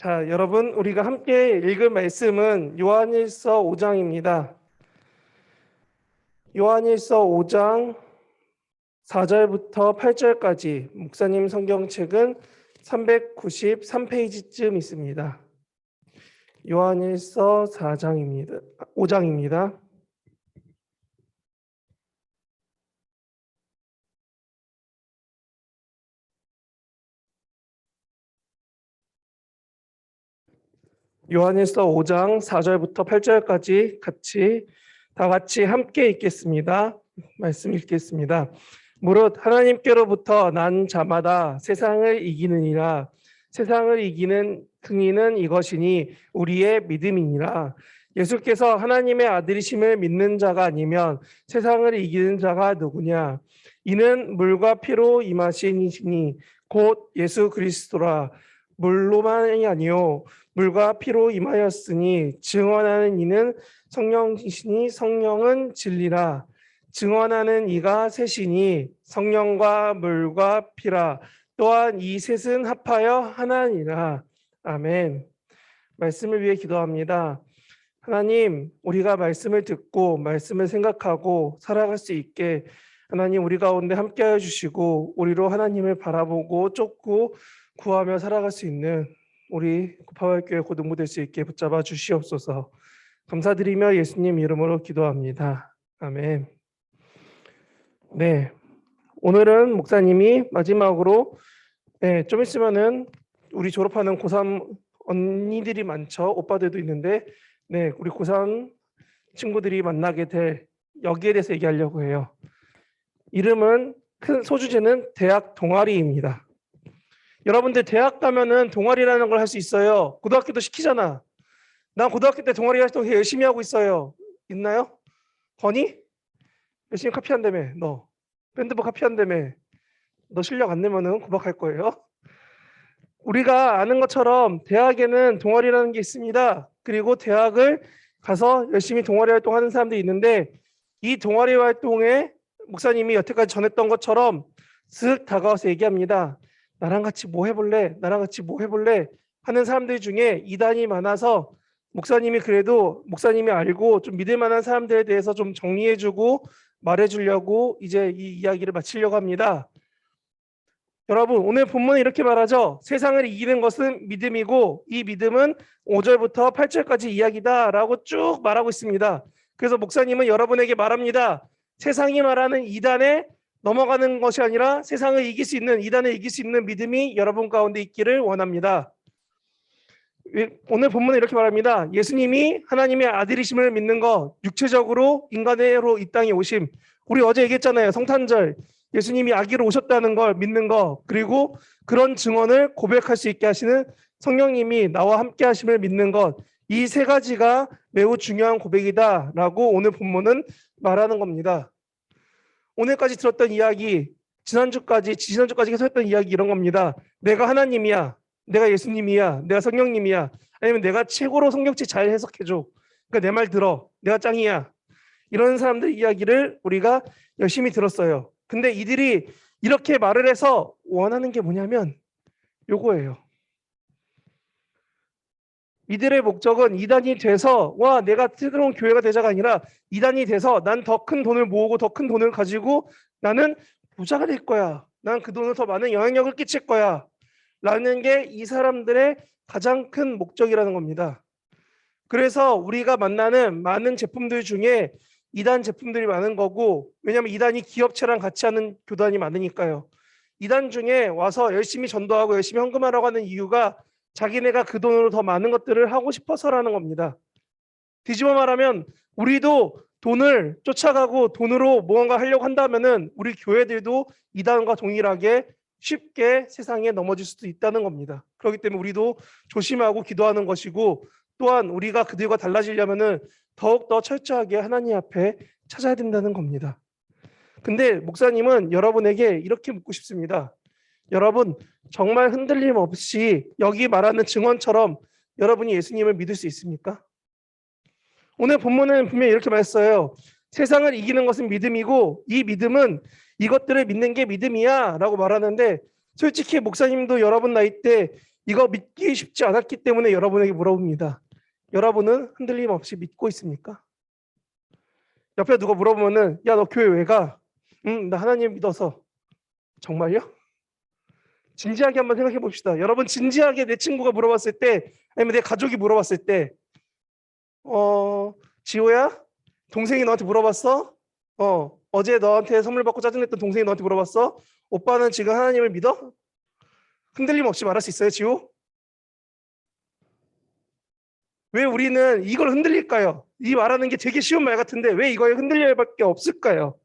자, 여러분, 우리가 함께 읽을 말씀은 요한일서 5장입니다. 요한일서 5장 4절부터 8절까지 목사님 성경책은 393페이지쯤 있습니다. 요한일서 4장입니다. 5장입니다. 요한일서 5장 4절부터 8절까지 같이 다 같이 함께 읽겠습니다. 말씀 읽겠습니다. 무릇 하나님께로부터 난 자마다 세상을 이기느니라 세상을 이기는 승리는 이것이니 우리의 믿음이니라 예수께서 하나님의 아들이심을 믿는 자가 아니면 세상을 이기는 자가 누구냐 이는 물과 피로 임하신 이시니 곧 예수 그리스도라 물로만이 아니요 물과 피로 임하였으니 증언하는 이는 성령이시니 성령은 진리라. 증언하는 이가 셋이니 성령과 물과 피라. 또한 이 셋은 합하여 하나니라. 아멘. 말씀을 위해 기도합니다. 하나님 우리가 말씀을 듣고 말씀을 생각하고 살아갈 수 있게 하나님 우리 가운데 함께하여 주시고 우리로 하나님을 바라보고 쫓고 구하며 살아갈 수 있는 우리 구파발교회 고등부 될 수 있게 붙잡아 주시옵소서. 감사드리며 예수님 이름으로 기도합니다. 아멘. 네, 오늘은 목사님이 마지막으로 네, 좀 있으면은 우리 졸업하는 고3 언니들이 많죠. 오빠들도 있는데 네, 우리 고3 친구들이 만나게 될 여기에 대해서 얘기하려고 해요. 이름은 큰 소주제는 대학 동아리입니다. 여러분들 대학 가면은 동아리라는 걸 할 수 있어요. 고등학교도 시키잖아. 난 고등학교 때 동아리 활동 되게 열심히 하고 있어요. 있나요? 건이? 열심히 카피한다며 너. 밴드부 카피한다며 너 실력 안 내면은 구박할 거예요. 우리가 아는 것처럼 대학에는 동아리라는 게 있습니다. 그리고 대학을 가서 열심히 동아리 활동하는 사람들이 있는데 이 동아리 활동에 목사님이 여태까지 전했던 것처럼 슥 다가와서 얘기합니다. 나랑 같이 뭐 해볼래? 나랑 같이 뭐 해볼래? 하는 사람들 중에 이단이 많아서 목사님이 그래도 목사님이 알고 좀 믿을 만한 사람들에 대해서 좀 정리해주고 말해주려고 이제 이 이야기를 마치려고 합니다. 여러분 오늘 본문은 이렇게 말하죠. 세상을 이기는 것은 믿음이고 이 믿음은 5절부터 8절까지 이야기다라고 쭉 말하고 있습니다. 그래서 목사님은 여러분에게 말합니다. 세상이 말하는 이단에 넘어가는 것이 아니라 세상을 이길 수 있는 이단을 이길 수 있는 믿음이 여러분 가운데 있기를 원합니다. 오늘 본문은 이렇게 말합니다. 예수님이 하나님의 아들이심을 믿는 것, 육체적으로 인간으로 이 땅에 오심. 우리 어제 얘기했잖아요. 성탄절. 예수님이 아기로 오셨다는 걸 믿는 것, 그리고 그런 증언을 고백할 수 있게 하시는 성령님이 나와 함께 하심을 믿는 것. 이 세 가지가 매우 중요한 고백이다라고 오늘 본문은 말하는 겁니다. 오늘까지 들었던 이야기, 지난주까지, 지난주까지 계속 했던 이야기 이런 겁니다. 내가 하나님이야. 내가 예수님이야. 내가 성령님이야. 아니면 내가 최고로 성경책 잘 해석해 줘. 그러니까 내 말 들어. 내가 짱이야. 이런 사람들 이야기를 우리가 열심히 들었어요. 근데 이들이 이렇게 말을 해서 원하는 게 뭐냐면 요거예요. 이들의 목적은 이단이 돼서 와 내가 새로운 교회가 되자가 아니라 이단이 돼서 난 더 큰 돈을 모으고 더 큰 돈을 가지고 나는 부자가 될 거야. 난 그 돈을 더 많은 영향력을 끼칠 거야. 라는 게 이 사람들의 가장 큰 목적이라는 겁니다. 그래서 우리가 만나는 많은 제품들 중에 이단 제품들이 많은 거고 왜냐하면 이단이 기업체랑 같이 하는 교단이 많으니까요. 이단 중에 와서 열심히 전도하고 열심히 헌금하라고 하는 이유가 자기네가 그 돈으로 더 많은 것들을 하고 싶어서라는 겁니다. 뒤집어 말하면 우리도 돈을 쫓아가고 돈으로 무언가 하려고 한다면은 우리 교회들도 이단과 동일하게 쉽게 세상에 넘어질 수도 있다는 겁니다. 그렇기 때문에 우리도 조심하고 기도하는 것이고 또한 우리가 그들과 달라지려면은 더욱 더 철저하게 하나님 앞에 찾아야 된다는 겁니다. 근데 목사님은 여러분에게 이렇게 묻고 싶습니다. 여러분 정말 흔들림 없이 여기 말하는 증언처럼 여러분이 예수님을 믿을 수 있습니까? 오늘 본문은 분명히 이렇게 말했어요. 세상을 이기는 것은 믿음이고 이 믿음은 이것들을 믿는 게 믿음이야 라고 말하는데 솔직히 목사님도 여러분 나이 때 이거 믿기 쉽지 않았기 때문에 여러분에게 물어봅니다. 여러분은 흔들림 없이 믿고 있습니까? 옆에 누가 물어보면은 야 너 교회 왜 가? 응, 나 하나님 믿어서. 정말요? 진지하게 한번 생각해 봅시다. 여러분 진지하게 내 친구가 물어봤을 때 아니면 내 가족이 물어봤을 때 어, 지호야? 동생이 너한테 물어봤어? 어, 어제 너한테 선물 받고 짜증냈던 동생이 너한테 물어봤어? 오빠는 지금 하나님을 믿어? 흔들림 없이 말할 수 있어요, 지호? 왜 우리는 이걸 흔들릴까요? 이 말하는 게 되게 쉬운 말 같은데 왜 이거에 흔들릴 밖에 없을까요?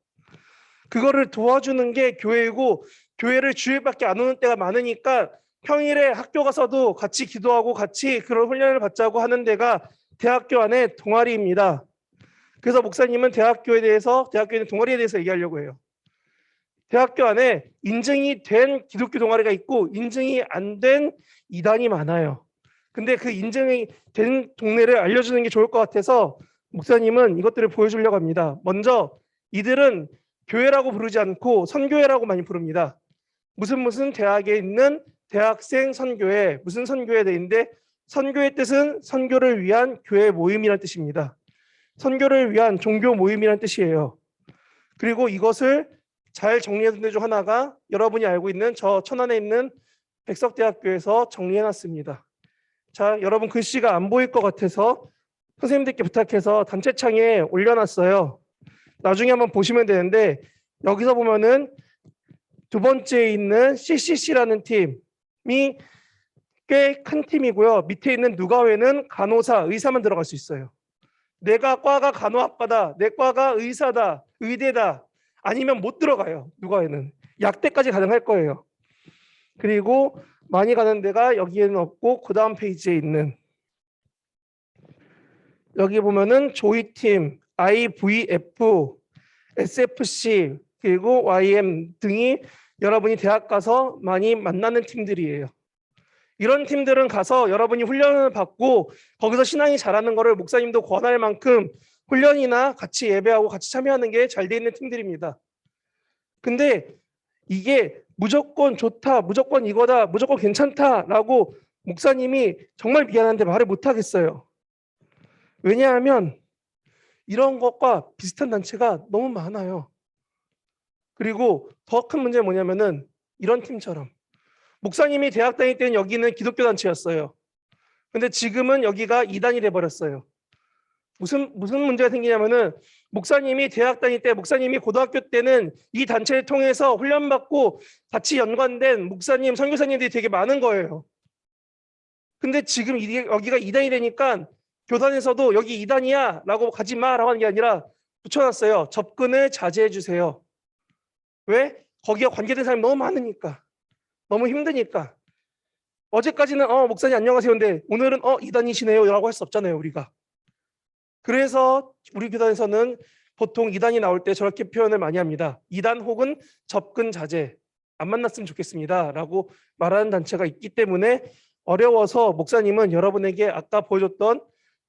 그거를 도와주는 게 교회이고 교회를 주일밖에 안 오는 때가 많으니까 평일에 학교 가서도 같이 기도하고 같이 그런 훈련을 받자고 하는 데가 대학교 안에 동아리입니다. 그래서 목사님은 대학교에 대해서 대학교의 동아리에 대해서 얘기하려고 해요. 대학교 안에 인증이 된 기독교 동아리가 있고 인증이 안 된 이단이 많아요. 근데 그 인증이 된 동네를 알려주는 게 좋을 것 같아서 목사님은 이것들을 보여주려고 합니다. 먼저 이들은 교회라고 부르지 않고 선교회라고 많이 부릅니다. 무슨 무슨 대학에 있는 대학생 선교회, 무슨 선교회 되는데 선교의 뜻은 선교를 위한 교회 모임이라는 뜻입니다. 선교를 위한 종교 모임이라는 뜻이에요. 그리고 이것을 잘 정리해둔 데중 하나가 여러분이 알고 있는 저 천안에 있는 백석대학교에서 정리해놨습니다. 자, 여러분 글씨가 안 보일 것 같아서 선생님들께 부탁해서 단체창에 올려놨어요. 나중에 한번 보시면 되는데 여기서 보면은 두 번째에 있는 CCC라는 팀이 꽤 큰 팀이고요. 밑에 있는 누가회는 간호사, 의사만 들어갈 수 있어요. 내가 과가 간호학과다, 내 과가 의사다, 의대다 아니면 못 들어가요. 누가회는 약대까지 가능할 거예요. 그리고 많이 가는 데가 여기에는 없고 그 다음 페이지에 있는 여기 보면은 조이팀, IVF, SFC 그리고 YM 등이 여러분이 대학 가서 많이 만나는 팀들이에요. 이런 팀들은 가서 여러분이 훈련을 받고 거기서 신앙이 자라는 것을 목사님도 권할 만큼 훈련이나 같이 예배하고 같이 참여하는 게 잘 돼 있는 팀들입니다. 근데 이게 무조건 좋다, 무조건 이거다, 무조건 괜찮다라고 목사님이 정말 미안한데 말을 못 하겠어요. 왜냐하면 이런 것과 비슷한 단체가 너무 많아요. 그리고 더 큰 문제는 뭐냐면은 이런 팀처럼 목사님이 대학 다닐 때는 여기는 기독교 단체였어요. 근데 지금은 여기가 이단이 돼 버렸어요. 무슨 무슨 문제가 생기냐면은 목사님이 대학 다닐 때 목사님이 고등학교 때는 이 단체를 통해서 훈련받고 같이 연관된 목사님 선교사님들이 되게 많은 거예요. 근데 지금 여기가 이단이 되니까 교단에서도 여기 이단이야라고 가지 마라고 하는 게 아니라 붙여놨어요. 접근을 자제해 주세요. 왜? 거기가 관계된 사람이 너무 많으니까. 너무 힘드니까. 어제까지는 어 목사님 안녕하세요인데 오늘은 어 이단이시네요 라고 할 수 없잖아요 우리가. 그래서 우리 교단에서는 보통 이단이 나올 때 저렇게 표현을 많이 합니다. 이단 혹은 접근 자제 안 만났으면 좋겠습니다 라고 말하는 단체가 있기 때문에 어려워서 목사님은 여러분에게 아까 보여줬던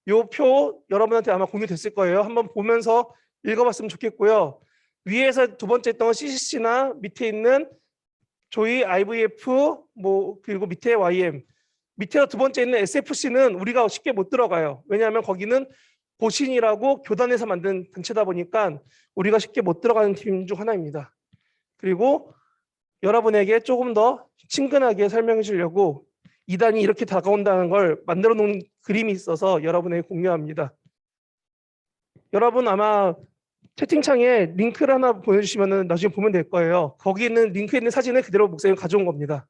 요 표 여러분한테 아마 공유됐을 거예요. 한번 보면서 읽어봤으면 좋겠고요. 위에서 두 번째 있던 CCC나 밑에 있는 조이 IVF 뭐 그리고 밑에 YM 밑에 두 번째 있는 SFC는 우리가 쉽게 못 들어가요. 왜냐하면 거기는 보신이라고 교단에서 만든 단체다 보니까 우리가 쉽게 못 들어가는 팀 중 하나입니다. 그리고 여러분에게 조금 더 친근하게 설명해 주려고 이단이 이렇게 다가온다는 걸 만들어 놓은 그림이 있어서 여러분에게 공유합니다. 여러분 아마 채팅창에 링크를 하나 보내주시면 나중에 보면 될 거예요. 거기 있는 링크에 있는 사진을 그대로 목사님이 가져온 겁니다.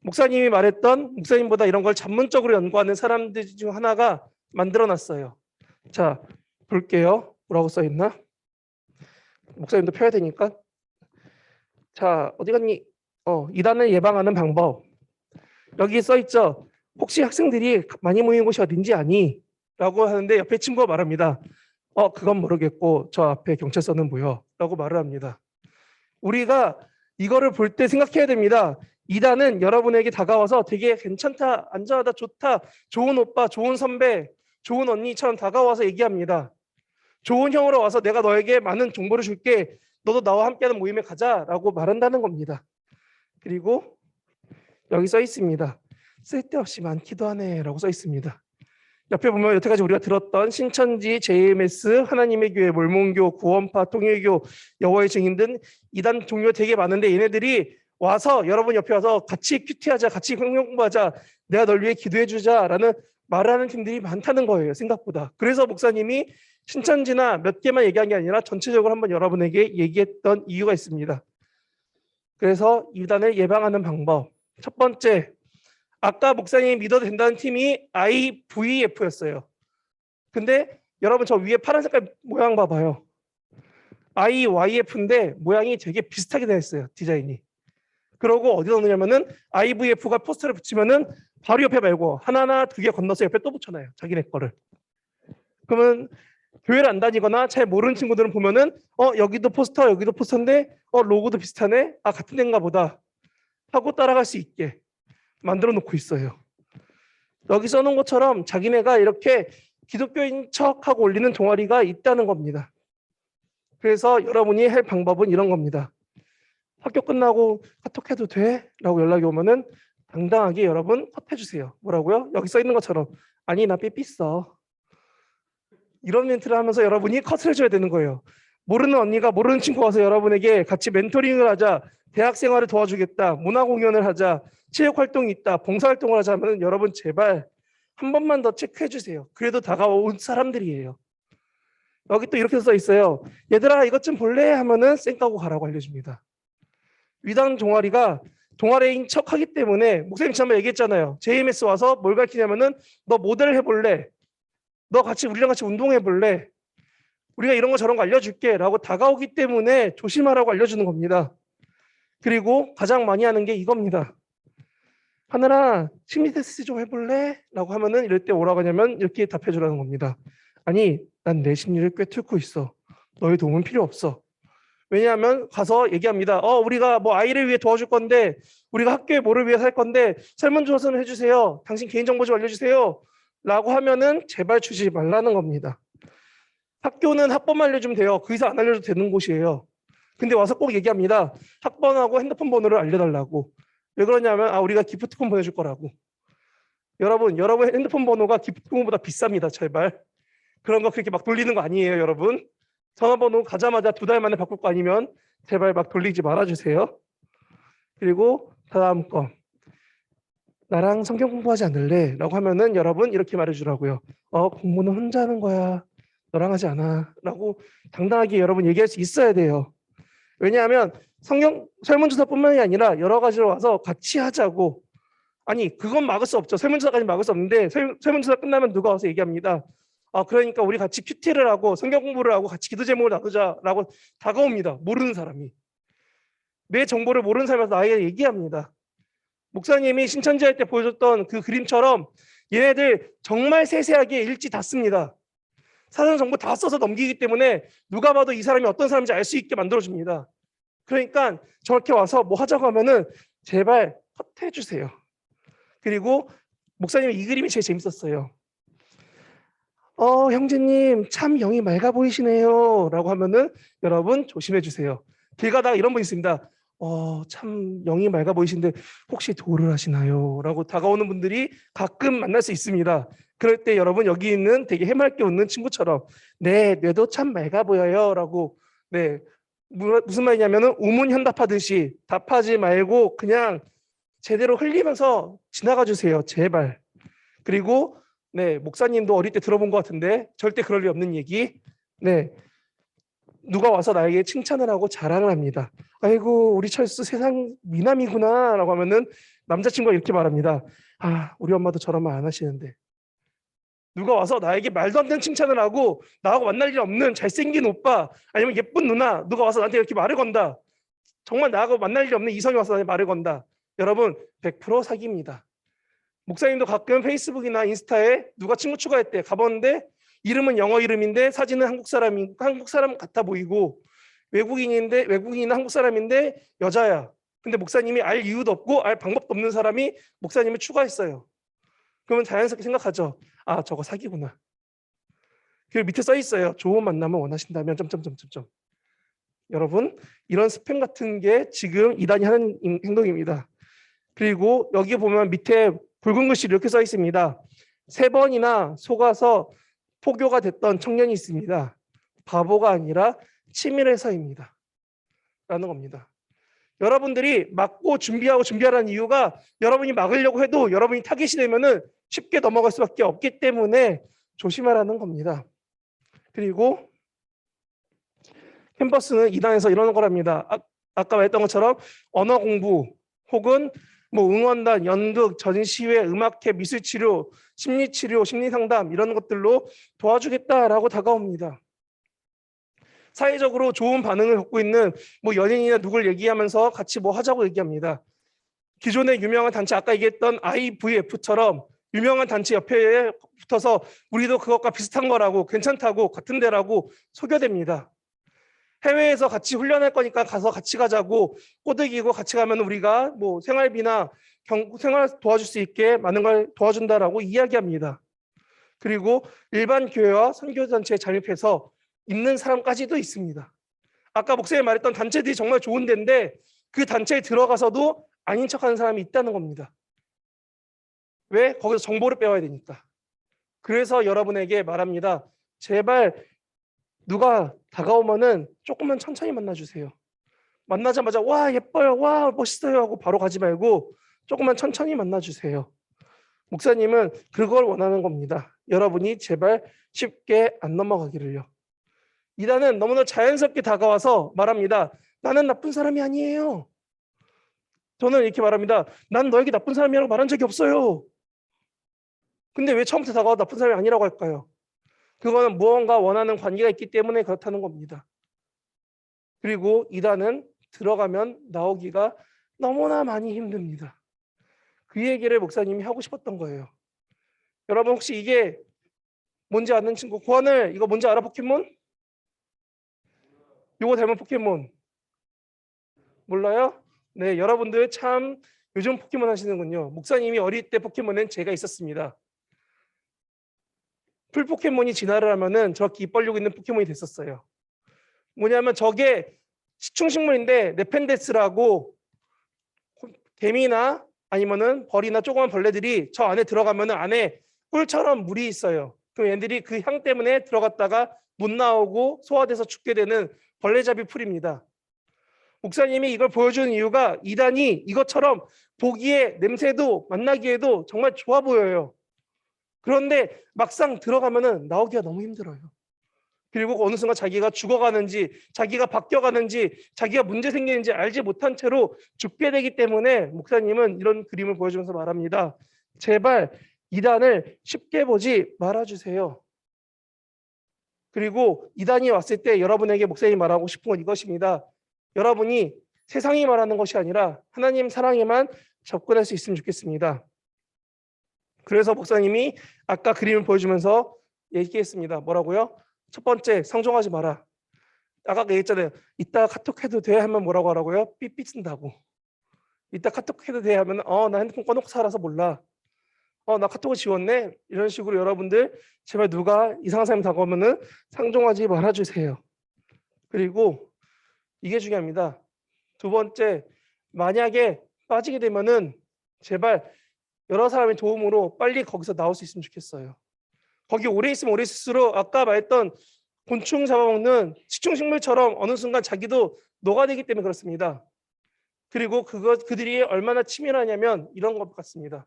목사님이 말했던 목사님보다 이런 걸 전문적으로 연구하는 사람들 중 하나가 만들어 놨어요. 자, 볼게요. 뭐라고 써 있나? 목사님도 펴야 되니까. 자, 어디 갔니? 어, 이단을 예방하는 방법. 여기 써 있죠. 혹시 학생들이 많이 모이는 곳이 어딘지 아니? 라고 하는데 옆에 친구가 말합니다. 어, 그건 모르겠고 저 앞에 경찰서는 보여. 라고 말을 합니다. 우리가 이거를 볼 때 생각해야 됩니다. 이단은 여러분에게 다가와서 되게 괜찮다, 안전하다, 좋다, 좋은 오빠, 좋은 선배, 좋은 언니처럼 다가와서 얘기합니다. 좋은 형으로 와서 내가 너에게 많은 정보를 줄게. 너도 나와 함께하는 모임에 가자라고 말한다는 겁니다. 그리고 여기 써 있습니다. 쓸데없이 많기도 하네라고 써 있습니다. 옆에 보면 여태까지 우리가 들었던 신천지, JMS, 하나님의 교회, 몰몬교, 구원파, 통일교, 여호와의 증인 등 이단 종류 되게 많은데 얘네들이 와서 여러분 옆에 와서 같이 큐티하자, 같이 성경 공부하자, 내가 널 위해 기도해 주자라는 말을 하는 팀들이 많다는 거예요. 생각보다. 그래서 목사님이 신천지나 몇 개만 얘기한 게 아니라 전체적으로 한번 여러분에게 얘기했던 이유가 있습니다. 그래서 이단을 예방하는 방법. 첫 번째, 아까 목사님이 믿어도 된다는 팀이 IVF였어요. 근데 여러분 저 위에 파란 색깔 모양 봐봐요. IYF인데 모양이 되게 비슷하게 되어 있어요. 디자인이. 그러고 어디 넣느냐면은 IVF가 포스터를 붙이면은 바로 옆에 말고 하나나 두 개 건너서 옆에 또 붙여놔요. 자기네 거를. 그러면 교회를 안 다니거나 잘 모르는 친구들은 보면은 어 여기도 포스터 여기도 포스터인데 어 로고도 비슷하네 아 같은 데인가 보다 하고 따라갈 수 있게 만들어 놓고 있어요. 여기 써놓은 것처럼 자기네가 이렇게 기독교인 척하고 올리는 동아리가 있다는 겁니다. 그래서 여러분이 할 방법은 이런 겁니다. 학교 끝나고 카톡해도 돼? 라고 연락이 오면은 당당하게 여러분 컷 해주세요. 뭐라고요? 여기 써 있는 것처럼 아니 나 삐삐 써. 이런 멘트를 하면서 여러분이 컷을 해줘야 되는 거예요. 모르는 언니가 모르는 친구 와서 여러분에게 같이 멘토링을 하자, 대학 생활을 도와주겠다, 문화 공연을 하자, 체육 활동이 있다, 봉사 활동을 하자 하면 여러분 제발 한 번만 더 체크해 주세요. 그래도 다가온 사람들이에요. 여기 또 이렇게 써 있어요. 얘들아 이것 좀 볼래? 하면은 쌩 까고 가라고 알려줍니다. 위당 동아리가 동아리인 척하기 때문에 목사님 지난번 얘기했잖아요. JMS 와서 뭘 가르치냐면은 너 모델 해볼래? 너 같이 우리랑 같이 운동해 볼래? 우리가 이런 거 저런 거 알려줄게 라고 다가오기 때문에 조심하라고 알려주는 겁니다. 그리고 가장 많이 하는 게 이겁니다. 하늘아 심리 테스트 좀 해볼래? 라고 하면은 이럴 때 뭐라고 하냐면 이렇게 답해 주라는 겁니다. 아니 난 내 심리를 꿰뚫고 있어. 너의 도움은 필요 없어. 왜냐하면 가서 얘기합니다. 어 우리가 뭐 아이를 위해 도와줄 건데 우리가 학교에 뭐를 위해 살 건데 설문조사는 해주세요. 당신 개인정보 좀 알려주세요. 라고 하면은 제발 주지 말라는 겁니다. 학교는 학번만 알려주면 돼요. 그 이상 안 알려도 되는 곳이에요. 근데 와서 꼭 얘기합니다. 학번하고 핸드폰 번호를 알려달라고. 왜 그러냐면 아 우리가 기프트콘 보내줄 거라고. 여러분, 여러분 핸드폰 번호가 기프트콘보다 비쌉니다. 제발. 그런 거 그렇게 막 돌리는 거 아니에요, 여러분. 전화번호 가자마자 두 달 만에 바꿀 거 아니면 제발 막 돌리지 말아주세요. 그리고 다음 거. 나랑 성경 공부하지 않을래? 라고 하면은 여러분 이렇게 말해주라고요. 어, 공부는 혼자 하는 거야. 너랑 하지 않아. 라고 당당하게 여러분 얘기할 수 있어야 돼요. 왜냐하면 성경 설문조사뿐만이 아니라 여러 가지로 와서 같이 하자고. 아니 그건 막을 수 없죠. 설문조사까지 막을 수 없는데 설, 설문조사 끝나면 누가 와서 얘기합니다. 아 그러니까 우리 같이 큐티를 하고 성경 공부를 하고 같이 기도 제목을 나누자라고 다가옵니다. 모르는 사람이 내 정보를 모르는 사람에서 나에게 얘기합니다. 목사님이 신천지 할 때 보여줬던 그 그림처럼 얘네들 정말 세세하게 일지 다 씁니다. 사전 정보 다 써서 넘기기 때문에 누가 봐도 이 사람이 어떤 사람인지 알 수 있게 만들어줍니다. 그러니까 저렇게 와서 뭐 하자고 하면은 제발 컷해 주세요. 그리고 목사님 이 그림이 제일 재밌었어요. 어 형제님 참 영이 맑아 보이시네요 라고 하면은 여러분 조심해 주세요. 길 가다가 이런 분 있습니다. 어, 참 영이 맑아 보이신데 혹시 도를 하시나요? 라고 다가오는 분들이 가끔 만날 수 있습니다. 그럴 때 여러분 여기 있는 되게 해맑게 웃는 친구처럼 네, 뇌도 참 맑아 보여요. 라고 네, 무- 무슨 말이냐면은 우문 현답하듯이 답하지 말고 그냥 제대로 흘리면서 지나가 주세요. 제발. 그리고 네, 목사님도 어릴 때 들어본 것 같은데 절대 그럴 리 없는 얘기. 네. 누가 와서 나에게 칭찬을 하고 자랑을 합니다. 아이고 우리 철수 세상 미남이구나라고 하면은 남자친구가 이렇게 말합니다. 아 우리 엄마도 저런 말 안 하시는데 누가 와서 나에게 말도 안 되는 칭찬을 하고 나하고 만날 일 없는 잘생긴 오빠 아니면 예쁜 누나 누가 와서 나한테 이렇게 말을 건다. 정말 나하고 만날 일 없는 이성이 와서 나한테 말을 건다. 여러분 100% 사기입니다. 목사님도 가끔 페이스북이나 인스타에 누가 친구 추가했대 가봤는데 이름은 영어 이름인데 사진은 한국 사람이 한국 사람 같아 보이고 외국인인데 외국인은 한국 사람인데 여자야. 근데 목사님이 알 이유도 없고 알 방법도 없는 사람이 목사님을 추가했어요. 그러면 자연스럽게 생각하죠. 아 저거 사기구나. 그 밑에 써 있어요. 좋은 만남을 원하신다면 점점점점점. 여러분 이런 스팸 같은 게 지금 이단이 하는 인- 행동입니다. 그리고 여기 보면 밑에 붉은 글씨 이렇게 써 있습니다. 세 번이나 속아서 포교가 됐던 청년이 있습니다. 바보가 아니라 치밀해서입니다. 라는 겁니다. 여러분들이 막고 준비하고 준비하라는 이유가 여러분이 막으려고 해도 여러분이 타겟이 되면은 쉽게 넘어갈 수밖에 없기 때문에 조심하라는 겁니다. 그리고 캠퍼스는 2단에서 이러는 거랍니다. 아, 아까 말했던 것처럼 언어 공부 혹은 뭐 응원단, 연극, 전시회, 음악회, 미술치료, 심리치료, 심리상담 이런 것들로 도와주겠다라고 다가옵니다. 사회적으로 좋은 반응을 갖고 있는 뭐 연예인이나 누굴 얘기하면서 같이 뭐 하자고 얘기합니다. 기존의 유명한 단체 아까 얘기했던 IVF처럼 유명한 단체 옆에 붙어서 우리도 그것과 비슷한 거라고 괜찮다고 같은 데라고 소개됩니다. 해외에서 같이 훈련할 거니까 가서 같이 가자고 꼬드기고 같이 가면 우리가 뭐 생활비나 경, 생활 도와줄 수 있게 많은 걸 도와준다라고 이야기합니다. 그리고 일반 교회와 선교단체에 잠입해서 있는 사람까지도 있습니다. 아까 목사님 말했던 단체들이 정말 좋은 데인데 그 단체에 들어가서도 아닌 척하는 사람이 있다는 겁니다. 왜? 거기서 정보를 빼와야 되니까. 그래서 여러분에게 말합니다. 제발 누가 다가오면은 조금만 천천히 만나주세요. 만나자마자 와 예뻐요, 와 멋있어요 하고 바로 가지 말고 조금만 천천히 만나주세요. 목사님은 그걸 원하는 겁니다. 여러분이 제발 쉽게 안 넘어가기를요. 이단은 너무나 자연스럽게 다가와서 말합니다. 나는 나쁜 사람이 아니에요. 저는 이렇게 말합니다. 난 너에게 나쁜 사람이라고 말한 적이 없어요. 근데 왜 처음부터 다가와 나쁜 사람이 아니라고 할까요? 그거는 무언가 원하는 관계가 있기 때문에 그렇다는 겁니다. 그리고 이단은 들어가면 나오기가 너무나 많이 힘듭니다. 그 얘기를 목사님이 하고 싶었던 거예요. 여러분 혹시 이게 뭔지 아는 친구 고안을 이거 뭔지 알아 포켓몬? 요거 닮은 포켓몬 몰라요? 네, 여러분들 참 요즘 포켓몬 하시는군요. 목사님이 어릴 때 포켓몬은 제가 있었습니다. 풀 포켓몬이 진화를 하면은 저렇게 입 벌리고 있는 포켓몬이 됐었어요. 뭐냐면 저게 식충식물인데 네펜데스라고 개미나 아니면은 벌이나 조그만 벌레들이 저 안에 들어가면은 안에 꿀처럼 물이 있어요. 그럼 얘들이 그 향 때문에 들어갔다가 못 나오고 소화돼서 죽게 되는 벌레잡이 풀입니다. 목사님이 이걸 보여주는 이유가 이단이 이것처럼 보기에 냄새도 만나기에도 정말 좋아 보여요. 그런데 막상 들어가면은 나오기가 너무 힘들어요. 그리고 어느 순간 자기가 죽어가는지 자기가 바뀌어가는지 자기가 문제 생기는지 알지 못한 채로 죽게 되기 때문에 목사님은 이런 그림을 보여주면서 말합니다. 제발 이단을 쉽게 보지 말아주세요. 그리고 이단이 왔을 때 여러분에게 목사님이 말하고 싶은 건 이것입니다. 여러분이 세상이 말하는 것이 아니라 하나님 사랑에만 접근할 수 있으면 좋겠습니다. 그래서 목사님이 아까 그림을 보여주면서 얘기했습니다. 뭐라고요? 첫 번째, 상종하지 마라. 아까 얘기했잖아요. 이따 카톡 해도 돼? 하면 뭐라고 하라고요? 삐삐 쓴다고. 이따 카톡 해도 돼? 하면 어, 나 핸드폰 꺼놓고 살아서 몰라. 어, 나 카톡을 지웠네? 이런 식으로 여러분들 제발 누가 이상한 사람이 다가오면은 상종하지 말아주세요. 그리고 이게 중요합니다. 두 번째, 만약에 빠지게 되면은 제발 여러 사람의 도움으로 빨리 거기서 나올 수 있으면 좋겠어요. 거기 오래 있으면 오래 있을수록 아까 말했던 곤충 잡아먹는 식충식물처럼 어느 순간 자기도 녹아들기 때문에 그렇습니다. 그리고 그거 그들이 얼마나 치밀하냐면 이런 것 같습니다.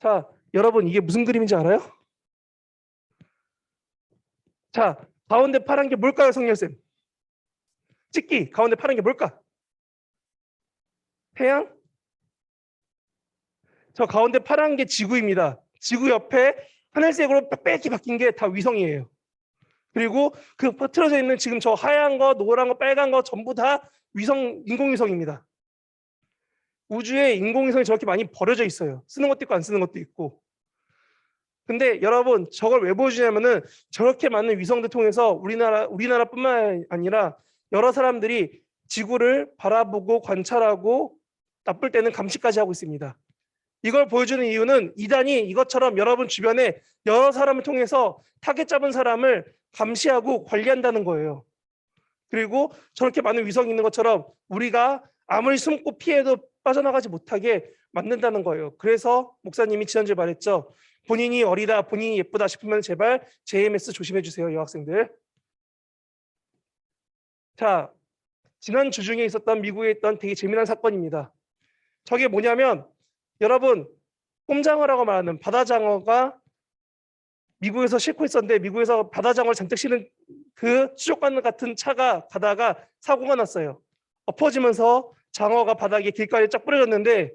자, 여러분 이게 무슨 그림인지 알아요? 자, 가운데 파란 게 뭘까요, 성렬쌤? 찍기 가운데 파란 게 뭘까? 태양? 저 가운데 파란 게 지구입니다. 지구 옆에 하늘색으로 빽빽히 바뀐 게 다 위성이에요. 그리고 그 퍼트려져 있는 지금 저 하얀 거, 노란 거, 빨간 거 전부 다 위성, 인공위성입니다. 우주에 인공위성이 저렇게 많이 버려져 있어요. 쓰는 것도 있고 안 쓰는 것도 있고. 근데 여러분 저걸 왜 보여주냐면은 저렇게 많은 위성들 통해서 우리나라 우리나라뿐만 아니라 여러 사람들이 지구를 바라보고 관찰하고 나쁠 때는 감시까지 하고 있습니다. 이걸 보여주는 이유는 이단이 이것처럼 여러분 주변에 여러 사람을 통해서 타겟 잡은 사람을 감시하고 관리한다는 거예요. 그리고 저렇게 많은 위성이 있는 것처럼 우리가 아무리 숨고 피해도 빠져나가지 못하게 만든다는 거예요. 그래서 목사님이 지난주에 말했죠. 본인이 어리다, 본인이 예쁘다 싶으면 제발 JMS 조심해 주세요, 여학생들. 자, 지난 주 중에 있었던 미국에 있던 되게 재미난 사건입니다. 저게 뭐냐면 여러분 꼼장어라고 말하는 바다장어가 미국에서 싣고 있었는데 미국에서 바다장어를 잔뜩 실은 그 수족관 같은 차가 가다가 사고가 났어요. 엎어지면서 장어가 바닥에 길가에 쫙 뿌려졌는데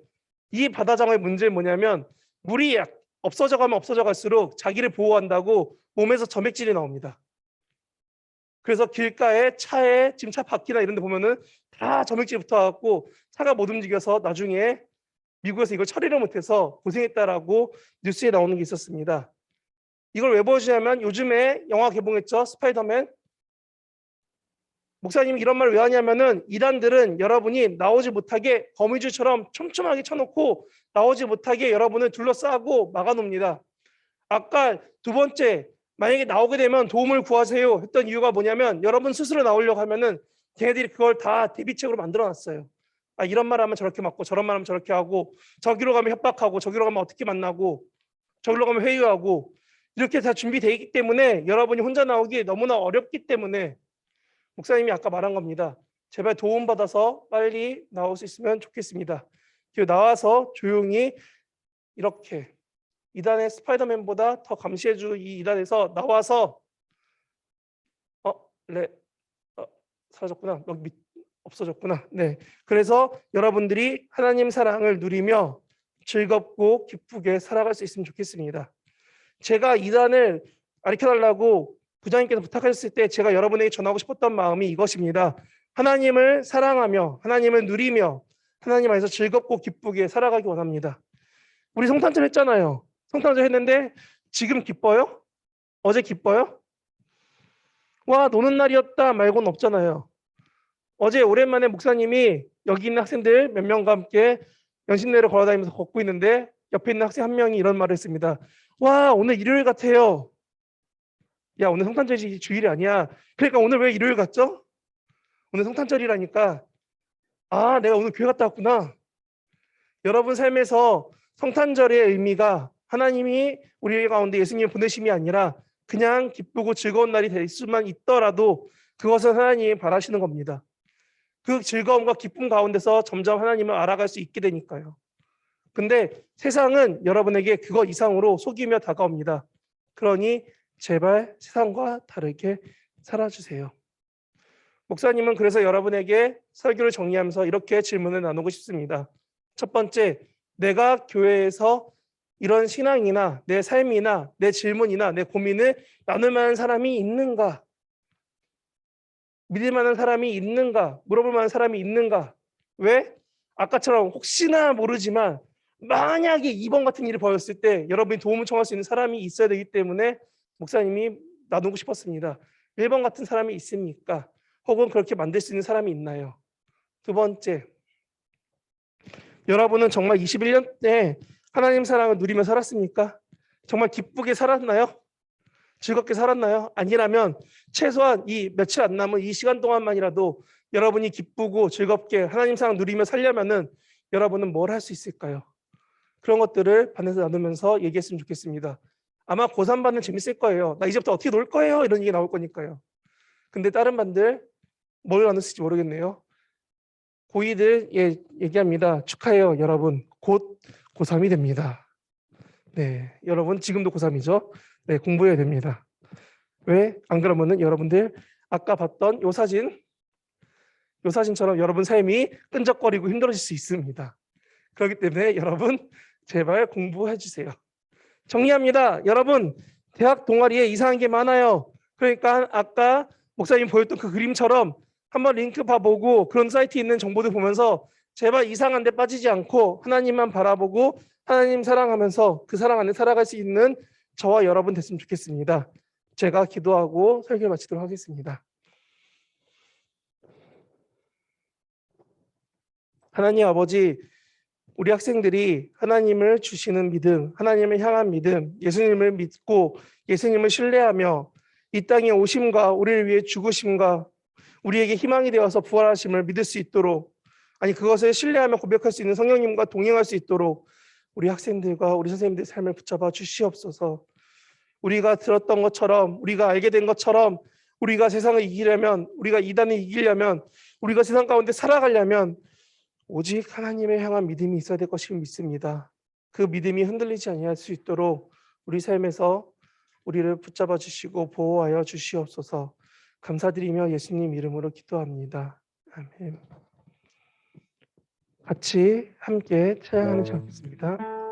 이 바다장어의 문제는 뭐냐면 물이 약- 없어져 가면 없어져 갈수록 자기를 보호한다고 몸에서 점액질이 나옵니다. 그래서 길가에 차에 지금 차 바퀴나 이런 데 보면은 다 점액질 붙어갖고 차가 못 움직여서 나중에 미국에서 이걸 처리를 못해서 고생했다라고 뉴스에 나오는 게 있었습니다. 이걸 왜 보여주냐면 요즘에 영화 개봉했죠 스파이더맨 목사님이 이런 말 왜 하냐면은 이단들은 여러분이 나오지 못하게 거미줄처럼 촘촘하게 쳐놓고 나오지 못하게 여러분을 둘러싸고 막아놓습니다. 아까 두 번째 만약에 나오게 되면 도움을 구하세요 했던 이유가 뭐냐면 여러분 스스로 나오려고 하면은 걔네들이 그걸 다 대비책으로 만들어놨어요. 아 이런 말 하면 저렇게 맞고 저런 말 하면 저렇게 하고 저기로 가면 협박하고 저기로 가면 어떻게 만나고 저기로 가면 회유하고 이렇게 다 준비되어 있기 때문에 여러분이 혼자 나오기 너무나 어렵기 때문에 목사님이 아까 말한 겁니다. 제발 도움받아서 빨리 나올 수 있으면 좋겠습니다. 그리고 나와서 조용히 이렇게 이단의 스파이더맨보다 더 감시해주고 이 이단에서 나와서 어, 네, 어, 사라졌구나. 여기 밑, 없어졌구나. 네, 그래서 여러분들이 하나님 사랑을 누리며 즐겁고 기쁘게 살아갈 수 있으면 좋겠습니다. 제가 이단을 가르쳐달라고 부장님께서 부탁하셨을 때 제가 여러분에게 전하고 싶었던 마음이 이것입니다. 하나님을 사랑하며 하나님을 누리며 하나님 안에서 즐겁고 기쁘게 살아가기 원합니다. 우리 성탄절 했잖아요. 성탄절 했는데 지금 기뻐요? 어제 기뻐요? 와 노는 날이었다 말고는 없잖아요. 어제 오랜만에 목사님이 여기 있는 학생들 몇 명과 함께 연신내를 걸어다니면서 걷고 있는데 옆에 있는 학생 한 명이 이런 말을 했습니다. 와 오늘 일요일 같아요. 야 오늘 성탄절이 주일이 아니야. 그러니까 오늘 왜 일요일 같죠? 오늘 성탄절이라니까. 아 내가 오늘 교회 갔다 왔구나. 여러분 삶에서 성탄절의 의미가 하나님이 우리 가운데 예수님 보내심이 아니라 그냥 기쁘고 즐거운 날이 될 수만 있더라도 그것은 하나님이 바라시는 겁니다. 그 즐거움과 기쁨 가운데서 점점 하나님을 알아갈 수 있게 되니까요. 근데 세상은 여러분에게 그거 이상으로 속이며 다가옵니다. 그러니 제발 세상과 다르게 살아주세요. 목사님은 그래서 여러분에게 설교를 정리하면서 이렇게 질문을 나누고 싶습니다. 첫 번째, 내가 교회에서 이런 신앙이나 내 삶이나 내 질문이나 내 고민을 나눌 만한 사람이 있는가? 믿을 만한 사람이 있는가? 물어볼 만한 사람이 있는가? 왜? 아까처럼 혹시나 모르지만 만약에 이번 같은 일이 벌어졌을 때 여러분이 도움을 청할 수 있는 사람이 있어야 되기 때문에 목사님이 나누고 싶었습니다. 1번 같은 사람이 있습니까? 혹은 그렇게 만들 수 있는 사람이 있나요? 두 번째, 여러분은 정말 21년 때 하나님 사랑을 누리며 살았습니까? 정말 기쁘게 살았나요? 즐겁게 살았나요? 아니라면 최소한 이 며칠 안 남은 이 시간 동안만이라도 여러분이 기쁘고 즐겁게 하나님 사랑 누리며 살려면은 여러분은 뭘 할 수 있을까요? 그런 것들을 반에서 나누면서 얘기했으면 좋겠습니다. 아마 고3 반은 재밌을 거예요. 나 이제부터 어떻게 놀 거예요? 이런 얘기 나올 거니까요. 근데 다른 반들 뭘 나눴을지 모르겠네요. 고2들 예, 얘기합니다. 축하해요, 여러분. 곧 고3이 됩니다. 네, 여러분 지금도 고3이죠. 네, 공부해야 됩니다. 왜? 안 그러면은 여러분들 아까 봤던 요 사진, 요 사진처럼 여러분 삶이 끈적거리고 힘들어질 수 있습니다. 그렇기 때문에 여러분 제발 공부해 주세요. 정리합니다. 여러분 대학 동아리에 이상한 게 많아요. 그러니까 아까 목사님 보였던 그 그림처럼 한번 링크 봐보고 그런 사이트에 있는 정보들 보면서 제발 이상한 데 빠지지 않고 하나님만 바라보고 하나님 사랑하면서 그 사랑 안에 살아갈 수 있는 저와 여러분 됐으면 좋겠습니다. 제가 기도하고 설교 마치도록 하겠습니다. 하나님 아버지, 우리 학생들이 하나님을 주시는 믿음, 하나님을 향한 믿음, 예수님을 믿고 예수님을 신뢰하며 이 땅에 오심과 우리를 위해 죽으심과 우리에게 희망이 되어서 부활하심을 믿을 수 있도록 아니 그것을 신뢰하며 고백할 수 있는 성령님과 동행할 수 있도록 우리 학생들과 우리 선생님들의 삶을 붙잡아 주시옵소서. 우리가 들었던 것처럼 우리가 알게 된 것처럼 우리가 세상을 이기려면 우리가 이단을 이기려면 우리가 세상 가운데 살아가려면 오직 하나님을 향한 믿음이 있어야 될 것을 믿습니다. 그 믿음이 흔들리지 아니할 수 있도록 우리 삶에서 우리를 붙잡아 주시고 보호하여 주시옵소서. 감사드리며 예수님 이름으로 기도합니다. 아멘. 같이 함께 찬양하는 시 하겠습니다.